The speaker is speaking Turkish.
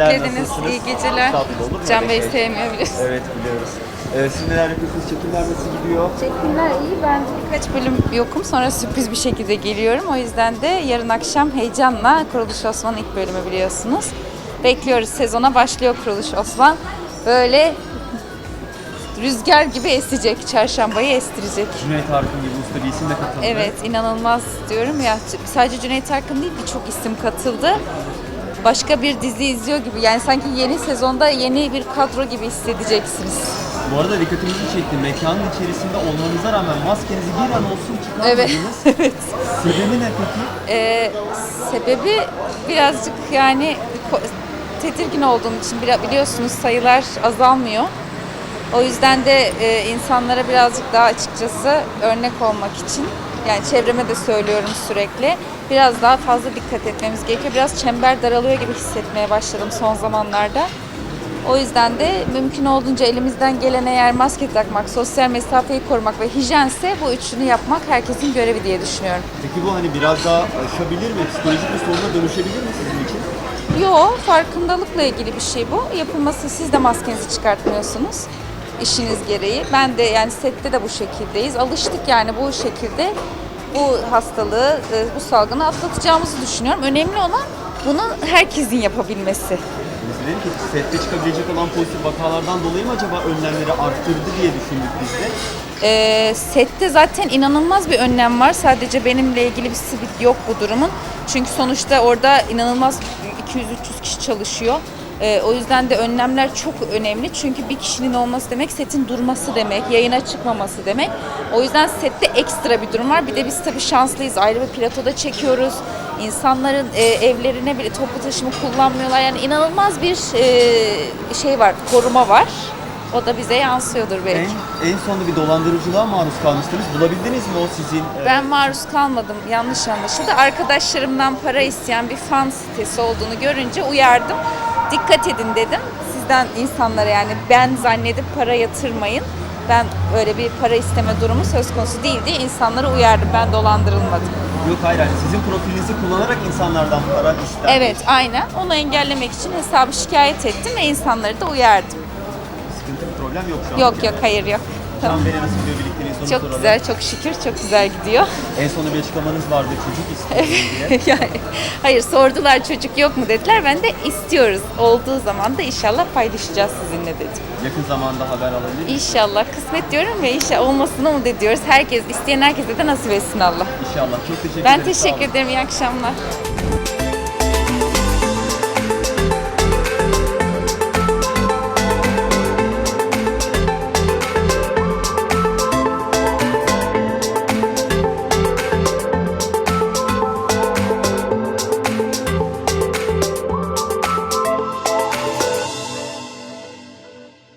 ediniz. nasılsınız? İyi geceler. Can Bey şey? sevmiyor biliyorsun. Evet biliyoruz. Ee, siz neler yapıyorsunuz? Çekimler nasıl gidiyor? Çekimler iyi. Ben birkaç bölüm yokum. Sonra sürpriz bir şekilde geliyorum. O yüzden de yarın akşam heyecanla Kuruluş Osman'ın ilk bölümü biliyorsunuz. Bekliyoruz. Sezona başlıyor Kuruluş Osman. Böyle rüzgar gibi esecek. Çarşambayı estirecek. Cüneyt Arkın gibi usta bir isim de katıldı. Evet inanılmaz diyorum ya sadece Cüneyt Arkın değil birçok isim katıldı. Başka bir dizi izliyor gibi yani sanki yeni sezonda yeni bir kadro gibi hissedeceksiniz. Bu arada dikkatimizi çekti. Mekanın içerisinde olmanıza rağmen maskenizi bir an olsun Evet. çıkarmadınız. evet. Sebebi ne peki? Ee, sebebi birazcık yani ko- tedirgin olduğum için bili- biliyorsunuz sayılar azalmıyor. O yüzden de e, insanlara birazcık daha açıkçası örnek olmak için yani çevreme de söylüyorum sürekli biraz daha fazla dikkat etmemiz gerekiyor. Biraz çember daralıyor gibi hissetmeye başladım son zamanlarda. O yüzden de mümkün olduğunca elimizden gelen eğer maske takmak, sosyal mesafeyi korumak ve hijyense bu üçünü yapmak herkesin görevi diye düşünüyorum. Peki bu hani biraz daha aşabilir mi? Psikolojik bir soruna dönüşebilir mi sizin için? Yo, farkındalıkla ilgili bir şey bu. Yapılması siz de maskenizi çıkartmıyorsunuz işiniz gereği. Ben de yani sette de bu şekildeyiz. Alıştık yani bu şekilde bu hastalığı, e, bu salgını atlatacağımızı düşünüyorum. Önemli olan bunu herkesin yapabilmesi. Dedik ki sette çıkabilecek olan pozitif vakalardan dolayı mı acaba önlemleri arttırdı diye düşündük biz de. Ee, sette zaten inanılmaz bir önlem var. Sadece benimle ilgili bir sivil yok bu durumun. Çünkü sonuçta orada inanılmaz 200-300 kişi çalışıyor. Ee, o yüzden de önlemler çok önemli. Çünkü bir kişinin olması demek setin durması demek, yayına çıkmaması demek. O yüzden sette ekstra bir durum var. Bir de biz tabii şanslıyız. Ayrı bir platoda çekiyoruz. İnsanların e, evlerine bile toplu taşıma kullanmıyorlar. Yani inanılmaz bir e, şey var, koruma var. O da bize yansıyordur belki. En, en sonunda bir dolandırıcılığa maruz kalmıştınız. Bulabildiniz mi o sizin? e, Ben maruz kalmadım. Yanlış anlaşıldı. Arkadaşlarımdan para isteyen bir fan sitesi olduğunu görünce uyardım. Dikkat edin dedim. Sizden insanlara yani ben zannedip para yatırmayın. Ben öyle bir para isteme durumu söz konusu değil diye insanlara uyardım. Ben dolandırılmadım. Yok hayır hani sizin profilinizi kullanarak insanlardan para ister. Evet aynen. Onu engellemek için hesabı şikayet ettim ve insanları da uyardım. Problem yok şu an. Yok yok hayır yok. Tamam. Can Bey'le nasıl gidiyor birlikteliğiniz onu Çok soralım. güzel, çok şükür, çok güzel gidiyor. En sonunda bir açıklamanız vardı çocuk istiyorum diye. yani, hayır sordular çocuk yok mu dediler. Ben de istiyoruz. Olduğu zaman da inşallah paylaşacağız sizinle dedim. Yakın zamanda haber alabilir miyiz? İnşallah kısmet diyorum ve inşallah olmasını umut ediyoruz. Herkes isteyen herkese de nasip etsin Allah. İnşallah. Çok teşekkür Ben ederim. sağ olun. teşekkür ederim. İyi akşamlar.